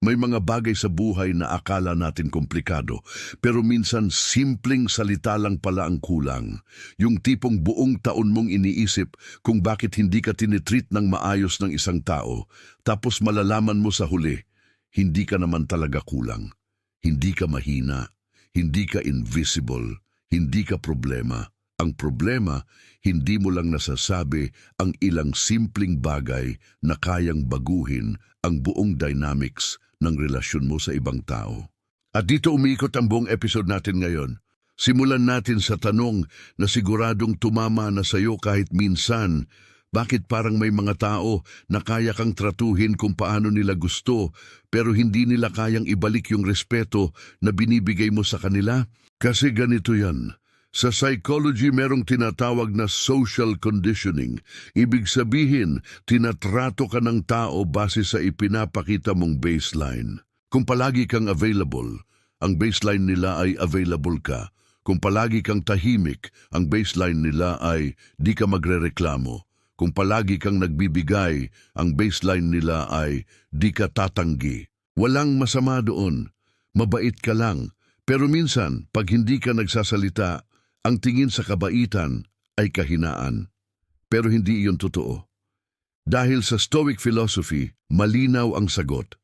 May mga bagay sa buhay na akala natin komplikado, pero minsan simpleng salita lang pala ang kulang. Yung tipong buong taon mong iniisip kung bakit hindi ka tinitreat ng maayos ng isang tao, tapos malalaman mo sa huli, hindi ka naman talaga kulang. Hindi ka mahina, hindi ka invisible, hindi ka problema. Ang problema, hindi mo lang nasasabi ang ilang simpleng bagay na kayang baguhin ang buong dynamics ng relasyon mo sa ibang tao. At dito umiikot ang buong episode natin ngayon. Simulan natin sa tanong na siguradong tumama na sa'yo kahit minsan, bakit parang may mga tao na kaya kang tratuhin kung paano nila gusto pero hindi nila kayang ibalik yung respeto na binibigay mo sa kanila? Kasi ganito yan. Sa psychology merong tinatawag na social conditioning. Ibig sabihin, tinatrato ka ng tao base sa ipinapakita mong baseline. Kung palagi kang available, ang baseline nila ay available ka. Kung palagi kang tahimik, ang baseline nila ay di ka magrereklamo. Kung palagi kang nagbibigay, ang baseline nila ay di ka tatanggi. Walang masama doon. Mabait ka lang. Pero minsan, pag hindi ka nagsasalita, ang tingin sa kabaitan ay kahinaan. Pero hindi iyon totoo. Dahil sa Stoic philosophy, malinaw ang sagot.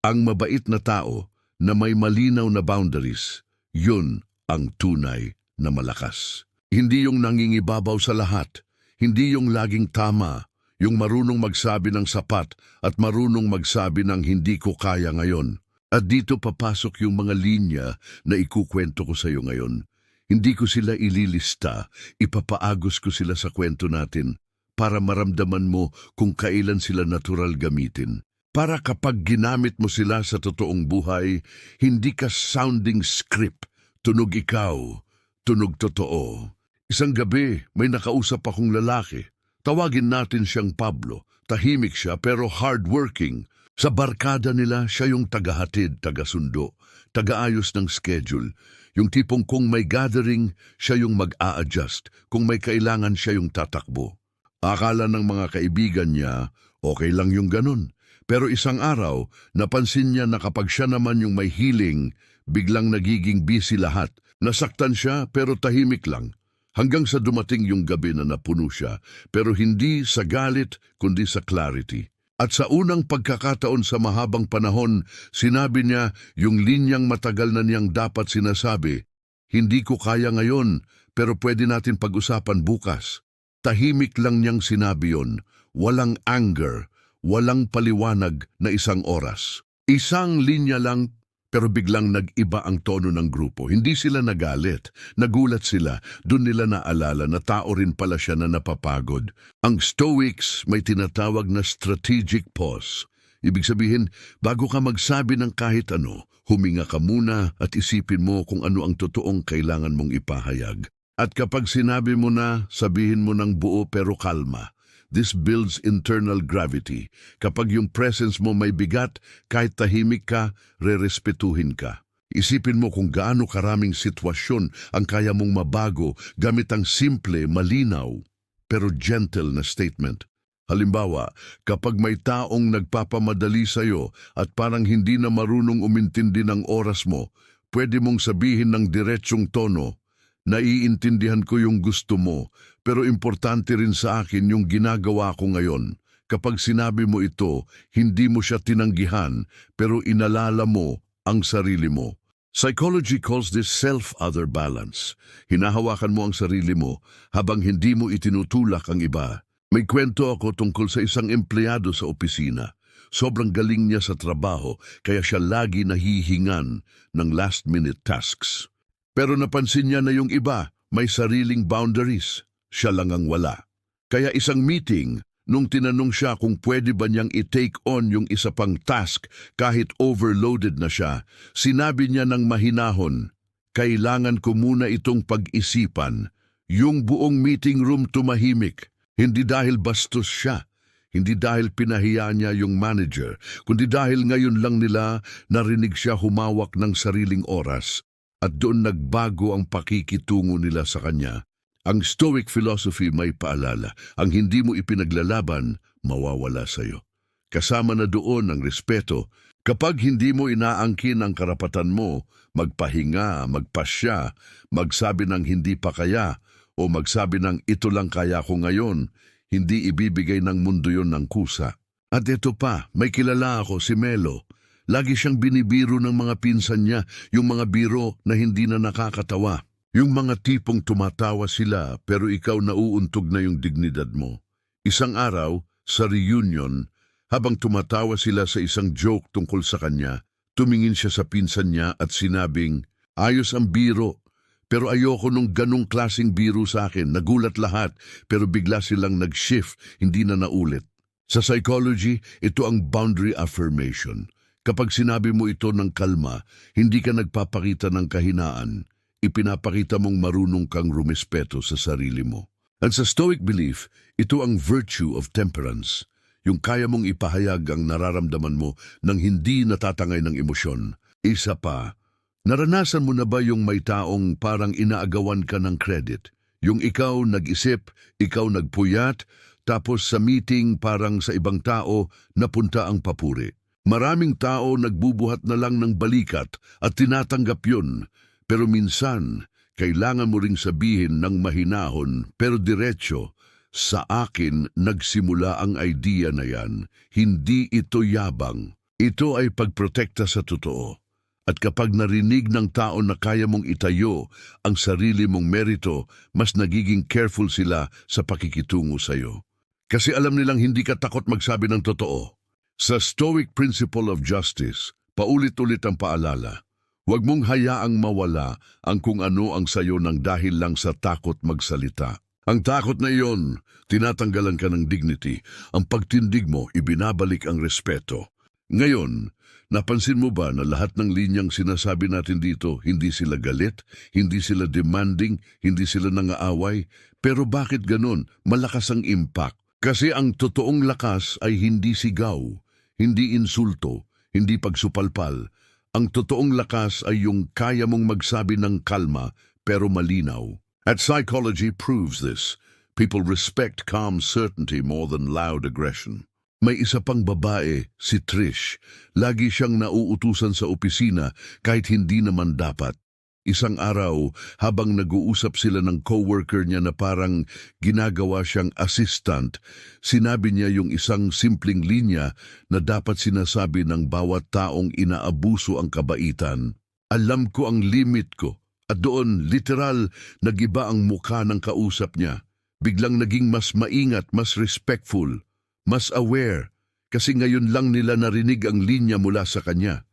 Ang mabait na tao na may malinaw na boundaries, yun ang tunay na malakas. Hindi yung nangingibabaw sa lahat, hindi yung laging tama, yung marunong magsabi ng sapat at marunong magsabi ng hindi ko kaya ngayon. At dito papasok yung mga linya na ikukwento ko sa iyo ngayon. Hindi ko sila ililista, ipapaagos ko sila sa kwento natin para maramdaman mo kung kailan sila natural gamitin. Para kapag ginamit mo sila sa totoong buhay, hindi ka sounding script, tunog ikaw, tunog totoo. Isang gabi, may nakausap akong lalaki. Tawagin natin siyang Pablo. Tahimik siya pero hardworking. Sa barkada nila, siya yung tagahatid, tagasundo, tagaayos ng schedule. Yung tipong kung may gathering, siya yung mag-a-adjust. Kung may kailangan, siya yung tatakbo. Akala ng mga kaibigan niya, okay lang yung ganun. Pero isang araw, napansin niya na kapag siya naman yung may healing, biglang nagiging busy lahat. Nasaktan siya pero tahimik lang. Hanggang sa dumating yung gabi na napuno siya, pero hindi sa galit kundi sa clarity. At sa unang pagkakataon sa mahabang panahon, sinabi niya yung linyang matagal na niyang dapat sinasabi, Hindi ko kaya ngayon, pero pwede natin pag-usapan bukas. Tahimik lang niyang sinabi yon, walang anger, walang paliwanag na isang oras. Isang linya lang pero biglang nag-iba ang tono ng grupo. Hindi sila nagalit. Nagulat sila. Doon nila naalala na tao rin pala siya na napapagod. Ang Stoics may tinatawag na strategic pause. Ibig sabihin, bago ka magsabi ng kahit ano, huminga ka muna at isipin mo kung ano ang totoong kailangan mong ipahayag. At kapag sinabi mo na, sabihin mo ng buo pero kalma. This builds internal gravity. Kapag yung presence mo may bigat, kahit tahimik ka, rerespetuhin ka. Isipin mo kung gaano karaming sitwasyon ang kaya mong mabago gamit ang simple, malinaw, pero gentle na statement. Halimbawa, kapag may taong nagpapamadali sa'yo at parang hindi na marunong umintindi ng oras mo, pwede mong sabihin ng diretsyong tono, Naiintindihan ko yung gusto mo, pero importante rin sa akin yung ginagawa ko ngayon. Kapag sinabi mo ito, hindi mo siya tinanggihan, pero inalala mo ang sarili mo. Psychology calls this self-other balance. Hinahawakan mo ang sarili mo habang hindi mo itinutulak ang iba. May kwento ako tungkol sa isang empleyado sa opisina. Sobrang galing niya sa trabaho kaya siya lagi nahihingan ng last-minute tasks. Pero napansin niya na yung iba may sariling boundaries. Siya lang ang wala. Kaya isang meeting, nung tinanong siya kung pwede ba niyang i-take on yung isa pang task kahit overloaded na siya, sinabi niya ng mahinahon, kailangan ko muna itong pag-isipan. Yung buong meeting room tumahimik, hindi dahil bastos siya, hindi dahil pinahiya niya yung manager, kundi dahil ngayon lang nila narinig siya humawak ng sariling oras at doon nagbago ang pakikitungo nila sa kanya. Ang Stoic philosophy may paalala, ang hindi mo ipinaglalaban, mawawala sa iyo. Kasama na doon ang respeto, Kapag hindi mo inaangkin ang karapatan mo, magpahinga, magpasya, magsabi ng hindi pa kaya, o magsabi ng ito lang kaya ko ngayon, hindi ibibigay ng mundo yon ng kusa. At ito pa, may kilala ako, si Melo. Lagi siyang binibiro ng mga pinsan niya, yung mga biro na hindi na nakakatawa. Yung mga tipong tumatawa sila pero ikaw nauuntog na yung dignidad mo. Isang araw, sa reunion, habang tumatawa sila sa isang joke tungkol sa kanya, tumingin siya sa pinsan niya at sinabing, Ayos ang biro, pero ayoko nung ganong klasing biro sa akin. Nagulat lahat, pero bigla silang nag-shift, hindi na naulit. Sa psychology, ito ang boundary affirmation. Kapag sinabi mo ito ng kalma, hindi ka nagpapakita ng kahinaan. Ipinapakita mong marunong kang rumespeto sa sarili mo. At sa Stoic belief, ito ang virtue of temperance. Yung kaya mong ipahayag ang nararamdaman mo nang hindi natatangay ng emosyon. Isa pa, naranasan mo na ba yung may taong parang inaagawan ka ng credit? Yung ikaw nag-isip, ikaw nagpuyat, tapos sa meeting parang sa ibang tao napunta ang papuri. Maraming tao nagbubuhat na lang ng balikat at tinatanggap yun. Pero minsan, kailangan mo ring sabihin ng mahinahon pero diretso, sa akin nagsimula ang idea na yan. Hindi ito yabang. Ito ay pagprotekta sa totoo. At kapag narinig ng tao na kaya mong itayo ang sarili mong merito, mas nagiging careful sila sa pakikitungo sa'yo. Kasi alam nilang hindi ka takot magsabi ng totoo. Sa Stoic Principle of Justice, paulit-ulit ang paalala. Huwag mong hayaang mawala ang kung ano ang sayo ng dahil lang sa takot magsalita. Ang takot na iyon, tinatanggalan ka ng dignity. Ang pagtindig mo, ibinabalik ang respeto. Ngayon, napansin mo ba na lahat ng linyang sinasabi natin dito, hindi sila galit, hindi sila demanding, hindi sila nangaaway? Pero bakit ganon? Malakas ang impact. Kasi ang totoong lakas ay hindi sigaw, hindi insulto, hindi pagsupalpal. Ang totoong lakas ay yung kaya mong magsabi ng kalma pero malinaw. At psychology proves this. People respect calm certainty more than loud aggression. May isa pang babae, si Trish. Lagi siyang nauutusan sa opisina kahit hindi naman dapat. Isang araw, habang nag-uusap sila ng coworker niya na parang ginagawa siyang assistant, sinabi niya yung isang simpleng linya na dapat sinasabi ng bawat taong inaabuso ang kabaitan. Alam ko ang limit ko. At doon, literal, nagiba ang mukha ng kausap niya. Biglang naging mas maingat, mas respectful, mas aware, kasi ngayon lang nila narinig ang linya mula sa kanya.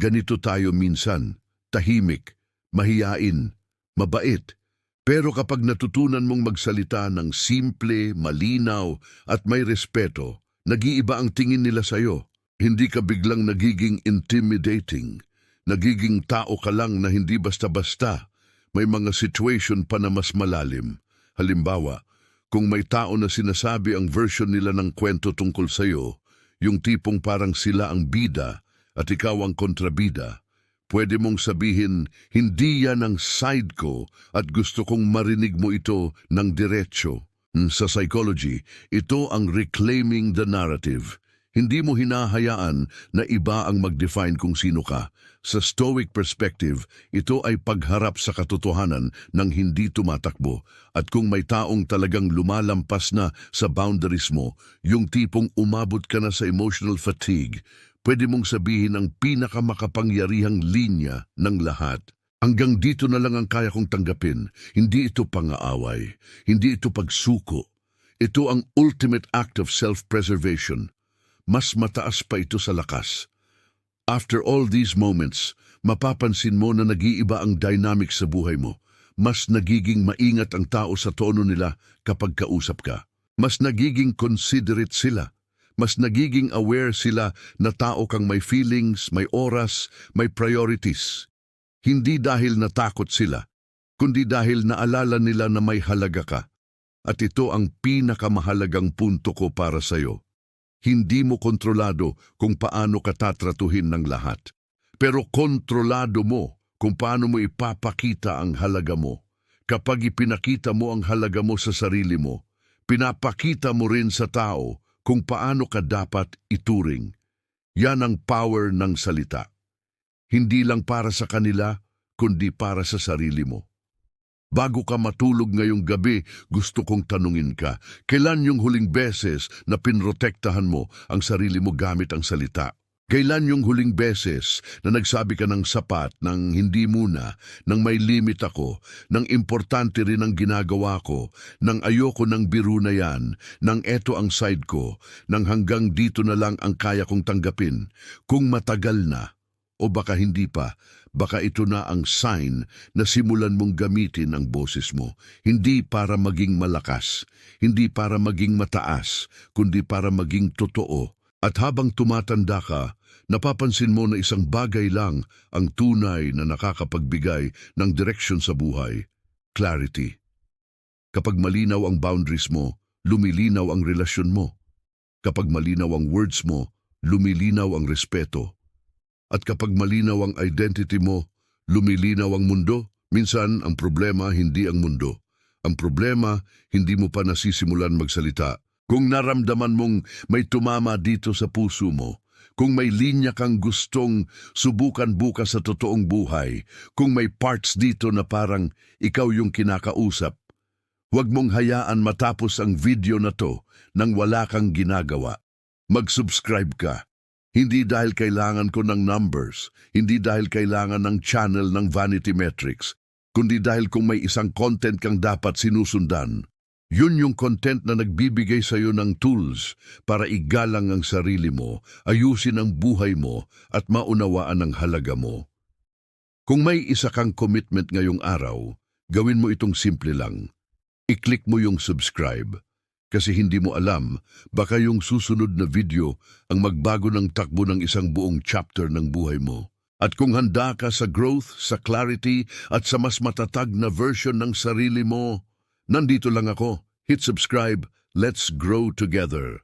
Ganito tayo minsan, tahimik, mahiyain, mabait. Pero kapag natutunan mong magsalita ng simple, malinaw at may respeto, nag-iiba ang tingin nila sa'yo. Hindi ka biglang nagiging intimidating. Nagiging tao ka lang na hindi basta-basta. May mga situation pa na mas malalim. Halimbawa, kung may tao na sinasabi ang version nila ng kwento tungkol sa'yo, yung tipong parang sila ang bida at ikaw ang kontrabida, pwede mong sabihin, hindi yan ang side ko at gusto kong marinig mo ito ng diretsyo. Sa psychology, ito ang reclaiming the narrative. Hindi mo hinahayaan na iba ang mag-define kung sino ka. Sa Stoic perspective, ito ay pagharap sa katotohanan ng hindi tumatakbo. At kung may taong talagang lumalampas na sa boundaries mo, yung tipong umabot ka na sa emotional fatigue, pwede mong sabihin ang pinakamakapangyarihang linya ng lahat. Hanggang dito na lang ang kaya kong tanggapin. Hindi ito pangaaway. Hindi ito pagsuko. Ito ang ultimate act of self-preservation. Mas mataas pa ito sa lakas. After all these moments, mapapansin mo na nag-iiba ang dynamic sa buhay mo. Mas nagiging maingat ang tao sa tono nila kapag kausap ka. Mas nagiging considerate sila. Mas nagiging aware sila na tao kang may feelings, may oras, may priorities. Hindi dahil natakot sila, kundi dahil naalala nila na may halaga ka. At ito ang pinakamahalagang punto ko para sa'yo. Hindi mo kontrolado kung paano ka tatratuhin ng lahat. Pero kontrolado mo kung paano mo ipapakita ang halaga mo. Kapag ipinakita mo ang halaga mo sa sarili mo, pinapakita mo rin sa tao kung paano ka dapat ituring. Yan ang power ng salita. Hindi lang para sa kanila, kundi para sa sarili mo. Bago ka matulog ngayong gabi, gusto kong tanungin ka, kailan yung huling beses na pinrotektahan mo ang sarili mo gamit ang salita? Kailan yung huling beses na nagsabi ka ng sapat, ng hindi muna, ng may limit ako, ng importante rin ang ginagawa ko, ng ayoko ng biro na yan, ng eto ang side ko, ng hanggang dito na lang ang kaya kong tanggapin, kung matagal na, o baka hindi pa, baka ito na ang sign na simulan mong gamitin ang boses mo, hindi para maging malakas, hindi para maging mataas, kundi para maging totoo. At habang tumatanda ka, napapansin mo na isang bagay lang ang tunay na nakakapagbigay ng direksyon sa buhay, clarity. Kapag malinaw ang boundaries mo, lumilinaw ang relasyon mo. Kapag malinaw ang words mo, lumilinaw ang respeto. At kapag malinaw ang identity mo, lumilinaw ang mundo. Minsan, ang problema hindi ang mundo. Ang problema, hindi mo pa nasisimulan magsalita. Kung naramdaman mong may tumama dito sa puso mo, kung may linya kang gustong subukan bukas sa totoong buhay, kung may parts dito na parang ikaw yung kinakausap, huwag mong hayaan matapos ang video na to nang wala kang ginagawa. Mag-subscribe ka. Hindi dahil kailangan ko ng numbers, hindi dahil kailangan ng channel ng Vanity Metrics, kundi dahil kung may isang content kang dapat sinusundan, yun yung content na nagbibigay sa iyo ng tools para igalang ang sarili mo, ayusin ang buhay mo at maunawaan ang halaga mo. Kung may isa kang commitment ngayong araw, gawin mo itong simple lang. I-click mo yung subscribe kasi hindi mo alam baka yung susunod na video ang magbago ng takbo ng isang buong chapter ng buhay mo. At kung handa ka sa growth, sa clarity at sa mas matatag na version ng sarili mo, nandito lang ako. Hit subscribe. Let's grow together.